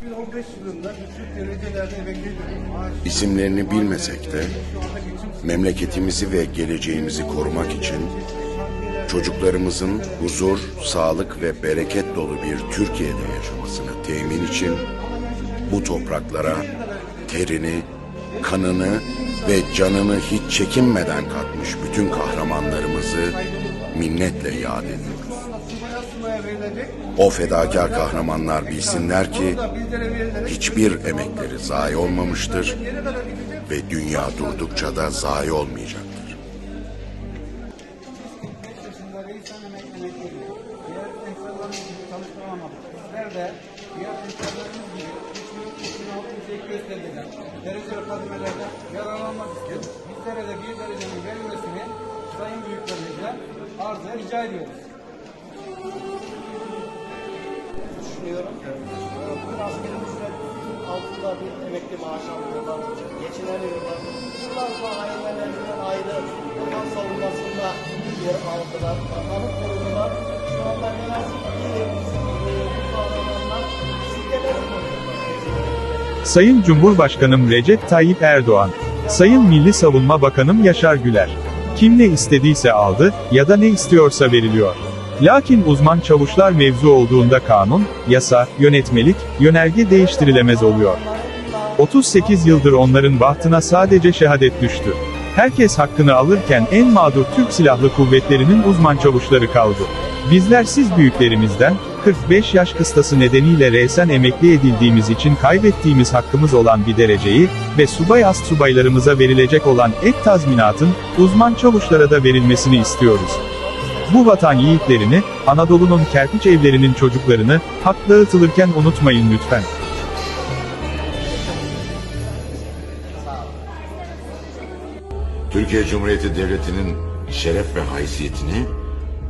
2015 yılında düşük derecelerde emekliydim. Maaş İsimlerini bilmesek de memleketimizi ve geleceğimizi korumak için çocuklarımızın huzur, sağlık ve bereket dolu bir Türkiye'de yaşamasını temin için bu topraklara terini, kanını ve canını hiç çekinmeden katmış bütün kahramanlarımızı minnetle yad ediyoruz. O fedakar kahramanlar bilsinler ki hiçbir emekleri zayi olmamıştır ve dünya durdukça da zayi olmayacaktır. 5 yaşında reisan emekliydim. Diğer insanlarımız gibi çalıştıramadık. Bizler de diğer insanlarımız gibi 3600 ek göstergeden derece ve kademelerden yararlanmak istiyoruz. Bizlere de bir derecenin verilmesini sayın büyüklerimizle arıza rica ediyoruz. düşünüyorum. Bu asgari ücret altında bir emekli maaş alıyorlar, geçinemiyorlar. Bunlar da ailelerinden ayrı vatan savunmasında yer aldılar, vatanı korudular. Şu anda ne yazık ki bu. Sayın Cumhurbaşkanım Recep Tayyip Erdoğan, Sayın Milli Savunma Bakanım Yaşar Güler. Kim ne istediyse aldı ya da ne istiyorsa veriliyor. Lakin uzman çavuşlar mevzu olduğunda kanun, yasa, yönetmelik, yönerge değiştirilemez oluyor. 38 yıldır onların bahtına sadece şehadet düştü. Herkes hakkını alırken en mağdur Türk Silahlı Kuvvetleri'nin uzman çavuşları kaldı. Bizler siz büyüklerimizden, 45 yaş kıstası nedeniyle resen emekli edildiğimiz için kaybettiğimiz hakkımız olan bir dereceyi ve subay ast subaylarımıza verilecek olan ek tazminatın, uzman çavuşlara da verilmesini istiyoruz. Bu vatan yiğitlerini, Anadolu'nun kerpiç evlerinin çocuklarını, hak dağıtılırken unutmayın lütfen. Türkiye Cumhuriyeti Devleti'nin şeref ve haysiyetini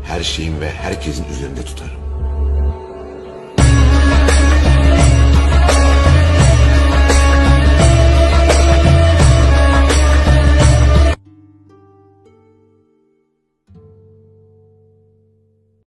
her şeyin ve herkesin üzerinde tutarım.